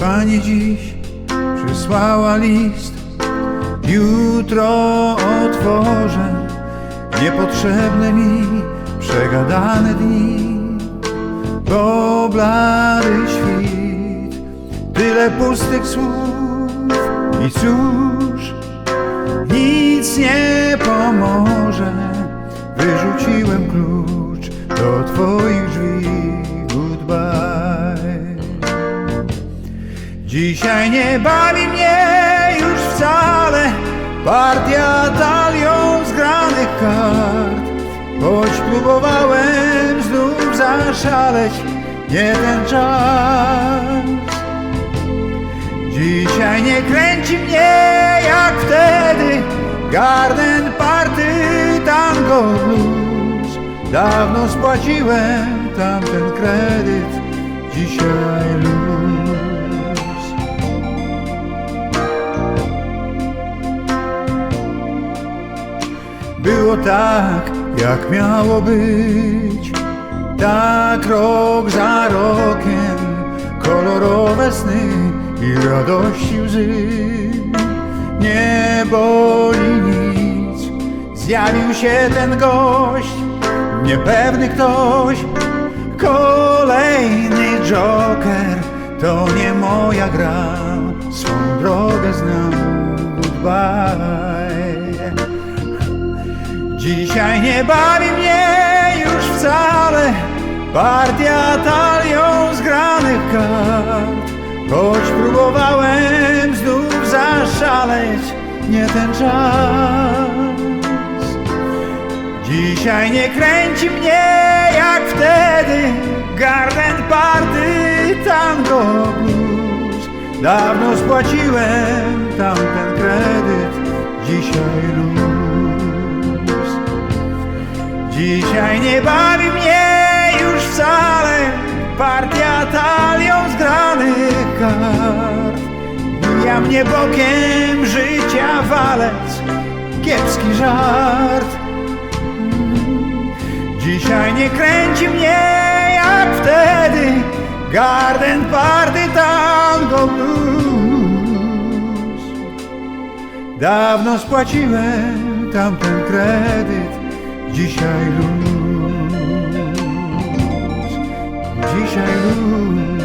Pani dziś przysłała list. Jutro otworzę Niepotrzebne mi przegadane dni. Bo blady świt Tyle pustych słów I cóż Nic nie pomoże. Wyrzuciłem klucz do twoich drzwi Dzisiaj nie bawi mnie już wcale Partia talią zgranych kart. Choć próbowałem znów zaszaleć Nie ten czas. Dzisiaj nie kręci mnie jak wtedy Garden party tango blues. Dawno spłaciłem tamten Było tak, jak miało być. Tak rok za rokiem Kolorowe sny i radości łzy. Nie boli nic Zjawił się ten gość Niepewny ktoś. Kolejny joker To nie moja gra. Swą drogę znam Goodbye Dzisiaj nie bawi mnie już wcale Partia talią zgranych kart. Choć próbowałem znów zaszaleć Nie ten czas. Dzisiaj nie kręci mnie jak wtedy Garden party tango blues Dawno spłaciłem tamten kredyt Dzisiaj luz Dzisiaj nie bawi mnie już wcale Partia talią zgranych kart. Mija mnie bokiem życia walec Kiepski żart. Dzisiaj nie kręci mnie jak wtedy Garden party tango blues. Dawno spłaciłem tamten kredyt Dzisiaj luz. Dzisiaj luz